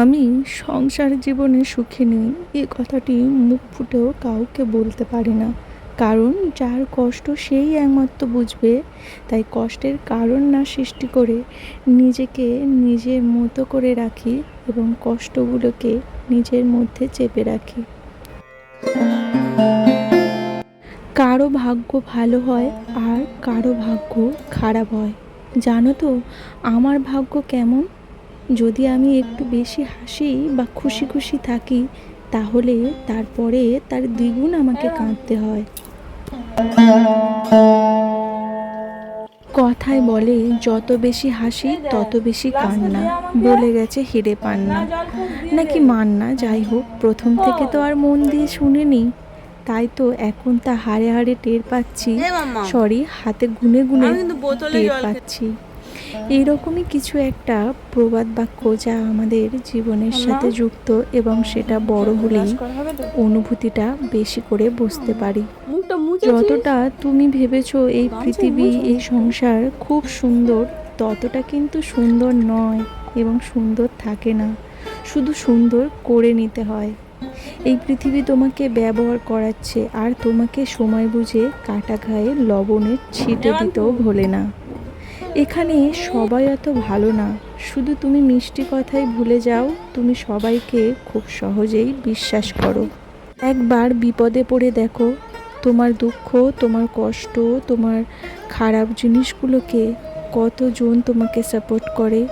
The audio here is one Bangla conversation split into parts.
আমি সংসার জীবনে সুখী নেই, এ কথাটি মুখ ফুটেও কাউকে বলতে পারি না। কারণ যার কষ্ট সেই একমাত্র বুঝবে, তাই কষ্টের কারণ না সৃষ্টি করে নিজেকে নিজের মতো করে রাখি এবং কষ্টগুলোকে নিজের মধ্যে চেপে রাখি। কারও ভাগ্য ভালো হয় আর কারও ভাগ্য খারাপ হয়। জানো তো, আমার ভাগ্য কেমন? যদি আমি একটু বেশি হাসি বা খুশি খুশি থাকি তাহলে তারপরে তার দ্বিগুণ আমাকে কাঁদতে হয়। কথায় বলে যত বেশি হাসি তত বেশি কান্না। বলে গেছে হিরে পান্না। নাকি মান্না? যাই হোক প্রথম থেকে তো আর মন দিয়ে শুনিনি। তাই তো এখন তা হাড়ে হাড়ে টের পাচ্ছি। সরি হাতে গুনে গুনে টের পাচ্ছি। এইরকমই কিছু একটা প্রবাদ বাক্য যা আমাদের জীবনের সাথে যুক্ত এবং সেটা বড় হলেই অনুভূতিটা বেশি করে বুঝতে পারি। যতটা তুমি ভেবেছো এই পৃথিবী এই সংসার খুব সুন্দর ততটা কিন্তু সুন্দর নয় এবং সুন্দর থাকে না। শুধু সুন্দর করে নিতে হয়। এই পৃথিবী তোমাকে ব্যবহার করাচ্ছে আর তোমাকে সময় বুঝে কাটা ঘায়ে লবণের ছিটে দিতেও ভোলে না। এখানে সবাই এত ভালো না। শুধু তুমি মিষ্টি কথাই ভুলে যাও, তুমি সবাইকে খুব সহজেই বিশ্বাস করো। একবার বিপদে পড়ে দেখো, তোমার দুঃখ, তোমার কষ্ট, তোমার খারাপ জিনিসগুলোকে কতজন তোমাকে সাপোর্ট করে।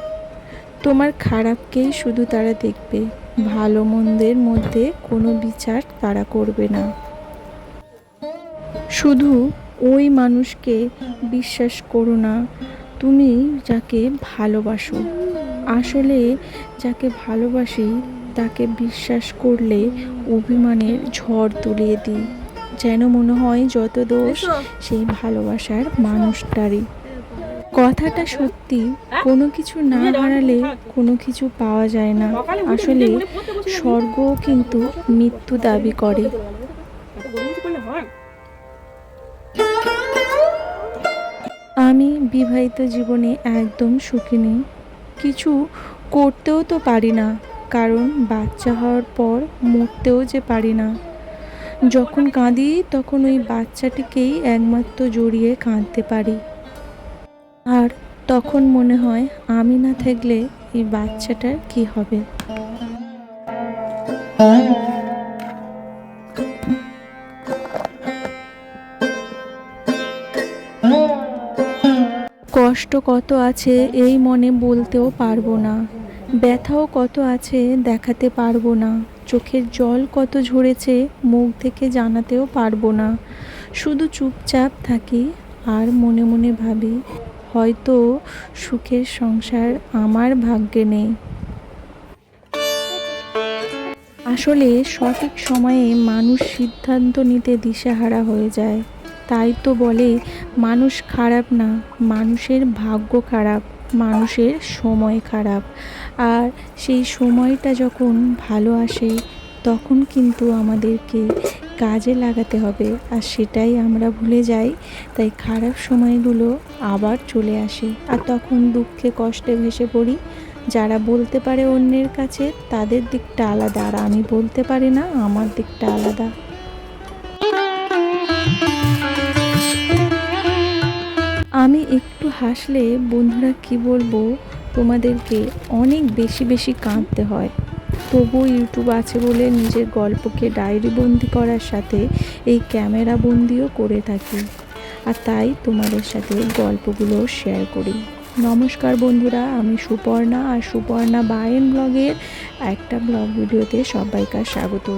তোমার খারাপকেই শুধু তারা দেখবে, ভালো মন্দের মধ্যে কোনো বিচার তারা করবে না। শুধু ওই মানুষকে বিশ্বাস করো না তুমি যাকে ভালোবাসো। আসলে যাকে ভালোবাসি তাকে বিশ্বাস করলে অভিমানের ঝড় তুলিয়ে দিই। যেন মনে হয় যত দোষ সেই ভালোবাসার মানুষটারই। কথাটা সত্যি কোনো কিছু না হারালে কোনো কিছু পাওয়া যায় না। আসলে স্বর্গও কিন্তু মৃত্যু দাবি করে। আমি বিবাহিত জীবনে একদম সুখী নেই। কিছু করতেও তো পারি না, কারণ বাচ্চা হওয়ার পর মরতেও যে পারি না। যখন কাঁদি, তখন ওই বাচ্চাটিকেই একমাত্র জড়িয়ে কাঁদতে পারি। আর তখন মনে হয় আমি না থাকলে এই বাচ্চাটার কি হবে? কষ্ট কত আছে এই মনে বলতেও পারব না। ব্যথাও কত আছে দেখাতে পারব না। চোখের জল কত ঝরেছে মুখ থেকে জানাতেও পারব না। শুধু চুপচাপ থাকি আর মনে মনে ভাবি, হয়তো সুখের সংসার আমার ভাগ্যে নেই। আসলে সঠিক সময়ে মানুষ সিদ্ধান্ত নিতে দিশেহারা হয়ে যায়। তাই তো বলে, মানুষ খারাপ না, মানুষের ভাগ্য খারাপ, মানুষের সময় খারাপ। আর সেই সময়টা যখন ভালো আসে, তখন কিন্তু আমাদেরকে কাজে লাগাতে হবে। আর সেটাই আমরা ভুলে যাই, তাই খারাপ সময়গুলো আবার চলে আসে। আর তখন দুঃখে কষ্টে ভেসে পড়ি। যারা বলতে পারে অন্যের কাছে, তাদের দিকটা আলাদা। আর আমি বলতে পারি না, আমার দিকটা আলাদা। একটু হাসলে বন্ধুরা কি বলব, তোমাদেরকে অনেক বেশি বেশি কাঁদতে হয়। তবুও ইউটিউব আছে বলে নিজের গল্পকে ডায়েরি বন্দি করার সাথে এই ক্যামেরা বন্দিও করে থাকি। আর তাই তোমাদের সাথে গল্পগুলো শেয়ার করি। নমস্কার বন্ধুরা, আমি সুপর্ণা, আর সুপর্ণা বায়েন ব্লগের একটা ব্লগ ভিডিওতে সবাইকার স্বাগত।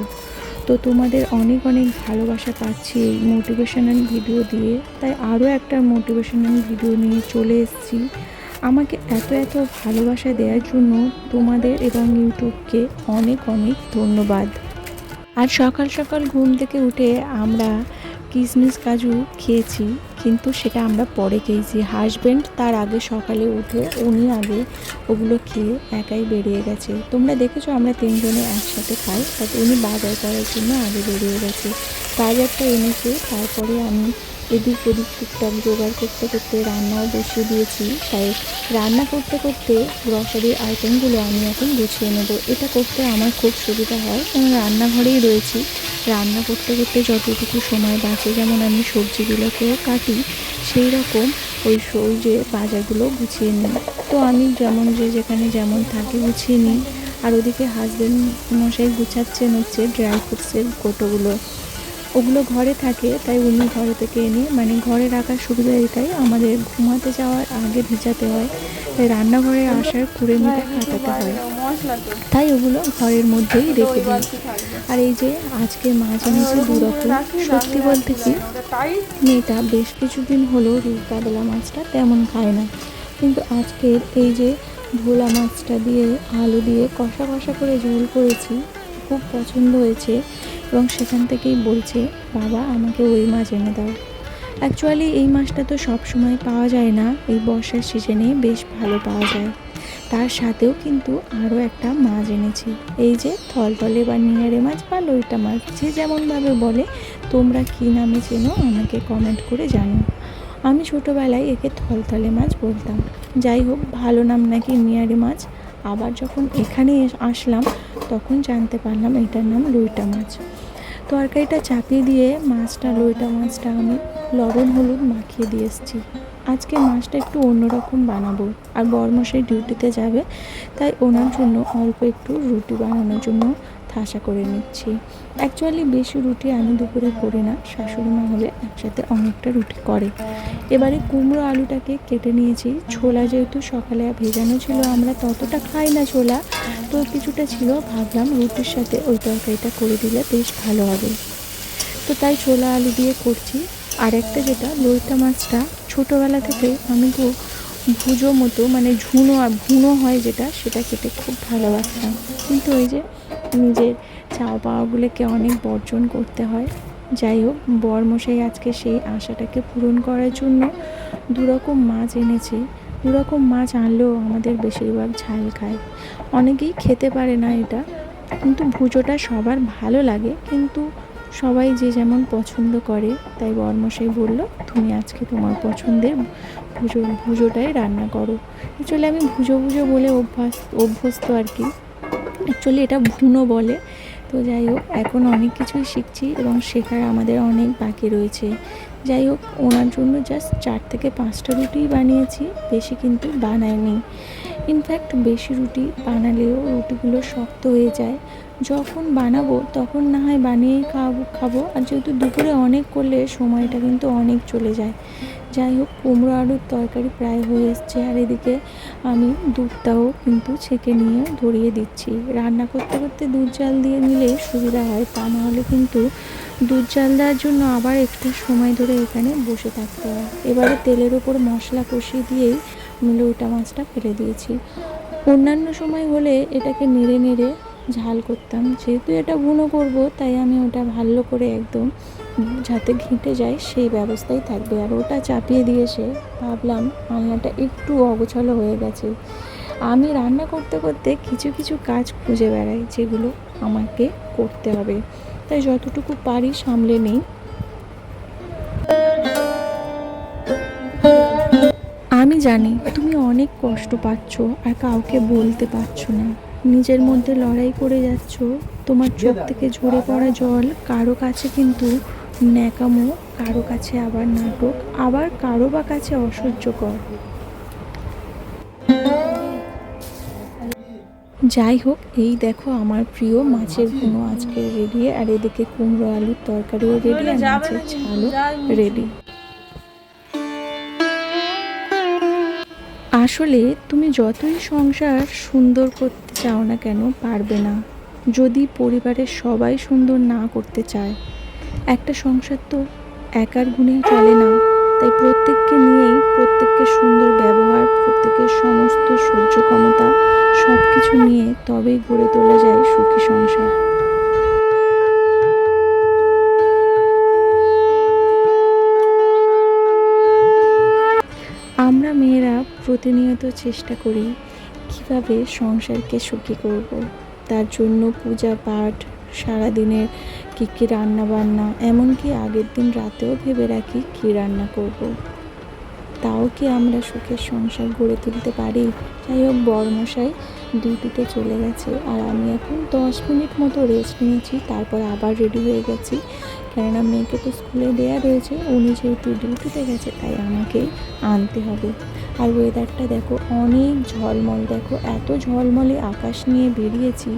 তো তোমাদের অনেক অনেক ভালোবাসা পাচ্ছি এই মোটিভেশনাল ভিডিও দিয়ে। তাই আরও একটা মোটিভেশনাল ভিডিও নিয়ে চলে এসেছি। আমাকে এত এত ভালোবাসা দেওয়ার জন্য তোমাদের এবং ইউটিউবকে অনেক অনেক ধন্যবাদ। আর সকাল সকাল ঘুম থেকে উঠে আমরা কিসমিস কাজু খেয়েছি। কিন্তু সেটা আমরা পরে খেয়েছি। হাজব্যান্ড তার আগে সকালে উঠে উনি আগে ওগুলো খেয়ে একাই বেরিয়ে গেছে। তোমরা দেখেছ আমরা তিনজনে একসাথে খাই বাট উনি বাজার করার জন্য আগে বেরিয়ে গেছে। বাজারটা এনেছে, তারপরে আমি এদিক ওদিক টুকটাক জোগাড় করতে করতে রান্নাও বসিয়ে দিয়েছি, তাই রান্না করতে করতে গ্রসারির আইটেমগুলো আমি এখন গুছিয়ে নেব। এটা করতে আমার খুব সুবিধা হয়, কারণ রান্নাঘরেই রয়েছি। রান্না করতে করতে যতটুকু সময় বাঁচে, যেমন আমি সবজিগুলোকেও কাটি, সেই রকম ওই ওই যে বাজারগুলো গুছিয়ে নিই। তো আমি যেমন যে যেখানে যেমন থাকি গুছিয়ে নিই। আর ওদিকে হাজবেন্ড মশাই গুছাচ্ছেন হচ্ছে ড্রাই ফ্রুটসের কোটোগুলো। ওগুলো ঘরে থাকে, তাই উনি ঘরে থেকে এনে মানে ঘরে রাখার সুবিধা এটাই আমাদের ঘুমাতে যাওয়ার আগে ভিজাতে হয়। তাই রান্নাঘরে আসার কুড়ে মিনিট কাটাতে হয়। তাই ওগুলো ঘরের মধ্যেই রেখে দিই। আর এই যে আজকে মাছ এনেছে দু রকম সত্যি বলতে কি, মেয়েটা বেশ কিছুদিন হলো রূপকাবেলা মাছটা তেমন খায় না। কিন্তু আজকের এই যে ভোলা মাছটা দিয়ে আলু দিয়ে কষা কষা করে ঝোল করেছি, খুব পছন্দ হয়েছে। এবং সেখান থেকেই বলছে, বাবা, আমাকে ওই মাছ এনে দাও। অ্যাকচুয়ালি এই মাছটা তো সব সময় পাওয়া যায় না। এই বর্ষার সিজনে বেশ ভালো পাওয়া যায়। তার সাথেও কিন্তু আরও একটা মাছ এনেছি। এই যে থলথলে বা নিয়ারে মাছ বা লইটা মাছ, যে যেমনভাবে বলে, তোমরা কী নামে চেনো, আমাকে কমেন্ট করে জানো আমি ছোটোবেলায় একে থলথলে মাছ বলতাম। যাই হোক, ভালো নাম নাকি নিয়ারে মাছ। আবার যখন এখানে আসলাম, তখন জানতে পারলাম এটার নাম লইটা মাছ। তরকারিটা চাপিয়ে দিয়ে মাছটা লইটা মাছটা আমি লবণ, হলুদ মাখিয়ে দিয়ে এসেছি। আজকে মাছটা একটু অন্যরকম বানাবো। আর বরমশাই ডিউটিতে যাবে, তাই ওনার জন্য অল্প একটু রুটি বানানোর জন্য ঠাসা করে নিচ্ছি। অ্যাকচুয়ালি বেশি রুটি আমি দুপুরে করি না। শাশুড়ি মা হলে একসাথে অনেকটা রুটি করে। এবারে কুমড়ো আলুটাকে কেটে নিয়েছি। ছোলা যেহেতু সকালে ভেজানো ছিল, আমরা ততটা খাই না ছোলা। তো কিছুটা ছিল, ভাবলাম রুটির সাথে ওই তরকারিটা করে দিলে বেশ ভালো হবে। তো তাই ছোলা আলু দিয়ে করছি। আর একটা যেটা লইটা মাছটা। ছোটোবেলা থেকে আমি খুব ভুজো মতো মানে ঝুনো, ভুনো হয় যেটা, সেটা খেতে খুব ভালোবাসতাম। কিন্তু ওই যে নিজের চাওয়া পাওয়াগুলোকে অনেক বর্জন করতে হয়। যাই হোক, বরমশাই আজকে সেই আশাটাকে পূরণ করার জন্য দুরকম মাছ এনেছে। দুরকম মাছ আনলেও আমাদের বেশিরভাগ ঝাল খায়। অনেকেই খেতে পারে না এটা, কিন্তু ভুজোটা সবার ভালো লাগে। কিন্তু সবাই যে যেমন পছন্দ করে, তাই বরমশাই বলল, তুমি আজকে তোমার পছন্দের ভুজো ভুজোটাই রান্না করো। অ্যাকচুয়ালি আমি ভুজো ভুজো বলে অভ্যাস অভ্যস্ত আর কি। অ্যাকচুয়ালি এটা ভুনো বলে। তো যাই হোক, এখন অনেক কিছুই শিখছি এবং শেখার আমাদের অনেক বাকি রয়েছে। যাই হোক, ওনার জন্য জাস্ট চার থেকে পাঁচটা রুটিই বানিয়েছি, বেশি কিন্তু বানায়নি ইনফ্যাক্ট বেশি রুটি বানালেও রুটিগুলো শক্ত হয়ে যায়। যখন বানাবো, তখন না হয় বানিয়েই খাব খাব। আর যেহেতু দুপুরে অনেক করলে সময়টা কিন্তু অনেক চলে যায়। যাই হোক, কুমড়ো আলুর তরকারি প্রায় হয়ে এসছে। আর এদিকে আমি দুধটাও কিন্তু ছেঁকে নিয়ে ধরিয়ে দিচ্ছি। রান্না করতে করতে দুধ জাল দিয়ে নিলে সুবিধা হয়। তা নাহলে কিন্তু দুধ জাল দেওয়ার জন্য আবার একটু সময় ধরে এখানে বসে থাকতে হয়। এবারে তেলের ওপর মশলা কষিয়ে দিয়েই আমি লইটা মাছটা ফেলে দিয়েছি। অন্যান্য সময় হলে এটাকে নেড়ে নেড়ে ঝাল করতাম। যেহেতু এটা বুনো করব, তাই আমি ওটা ভালো করে একদম যাতে ঘেঁটে যায় সেই ব্যবস্থাই থাকবে। আর ওটা চাপিয়ে দিয়ে এসে ভাবলাম রান্নাটা একটু অগোছালো হয়ে গেছে। আমি রান্না করতে করতে কিছু কিছু কাজ খুঁজে বেড়াই, যেগুলো আমাকে করতে হবে। তাই যতটুকু পারি সামলে নেই। আমি জানি তুমি অনেক কষ্ট পাচ্ছ আর কাউকে বলতে পারছ না। নিজের মধ্যে লড়াই করে যাচ্ছ তোমার চোখ থেকে ঝরে পড়া জল কারও কাছে কিন্তু ন্যাকামো কারও কাছে আবার নাটক আবার কারও বা কাছে অসহ্যকর। যাই হোক এই দেখো আমার প্রিয় মাছের ভুনো আজকে রেডি। আর এদিকে কুমড়ো আলুর তরকারিও রেডি আর মাছের ঝালও রেডি। আসলে তুমি যতই সংসার সুন্দর করতে চাও না কেন পারবে না। যদি পরিবারের সবাই সুন্দর না করতে চায়, একটা সংসার তো একার গুণেই চলে না। তাই প্রত্যেককে নিয়েই প্রত্যেককে সুন্দর ব্যবহার, প্রত্যেকের সমস্ত সহ্য ক্ষমতা সব কিছু নিয়ে তবেই গড়ে তোলা যায় সুখী সংসার। আমরা মেয়েরা প্রতিনিয়ত চেষ্টা করি কীভাবে সংসারকে সুখী করব? তার জন্য পূজা, পাঠ, সারাদিনের কী কী রান্না বান্না এমনকি আগের দিন রাতেও ভেবে রাখি কী রান্না করব। তাও কি আমরা সুখের সংসার গড়ে তুলতে পারি? যাই হোক বরমশাই, ডিউটিতে চলে গেছে, আর আমি এখন দশ মিনিট মতো রেস্ট নিয়েছি, তারপর আবার রেডি হয়ে গেছি। কেননা মেয়েকে তো স্কুলে দেওয়া রয়েছে, উনি যেহেতু ডিউটিতে গেছে, তাই আমাকে আনতে হবে। আর ওয়েদারটা দেখো, অনেক ঝলমল। দেখো, এত ঝলমলে আকাশ নিয়ে বেরিয়েছি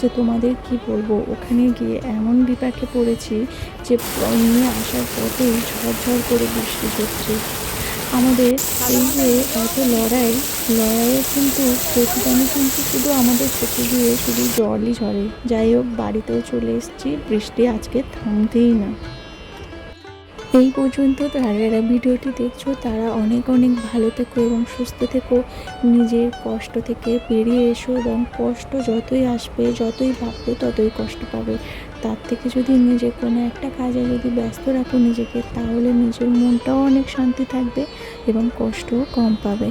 যে তোমাদের কি বলব? ওখানে গিয়ে এমন বিপাকে পড়েছি যে, নিয়ে আসার পথেই ঝরঝর করে বৃষ্টি হচ্ছে। আমাদের এই যে এত লড়াই, লড়াইয়ে কিন্তু প্রতিদানে কিন্তু শুধু আমাদের চোখে দিয়ে শুধু জলই ঝরে। যাই হোক, বাড়িতেও চলে এসেছি, বৃষ্টি আজকে থামতেই না। এই পর্যন্ত তারা যারা ভিডিওটি দেখছ, তারা অনেক অনেক ভালো থেকো এবং সুস্থ থেকো। নিজের কষ্ট থেকে বেরিয়ে এসো এবং কষ্ট যতই আসবে, যতই ভাববে, ততই কষ্ট পাবে। তার থেকে যদি নিজে কোনো একটা কাজে যদি ব্যস্ত রাখো নিজেকে, তাহলে নিজের মনটাও অনেক শান্তি থাকবে এবং কষ্টও কম পাবে।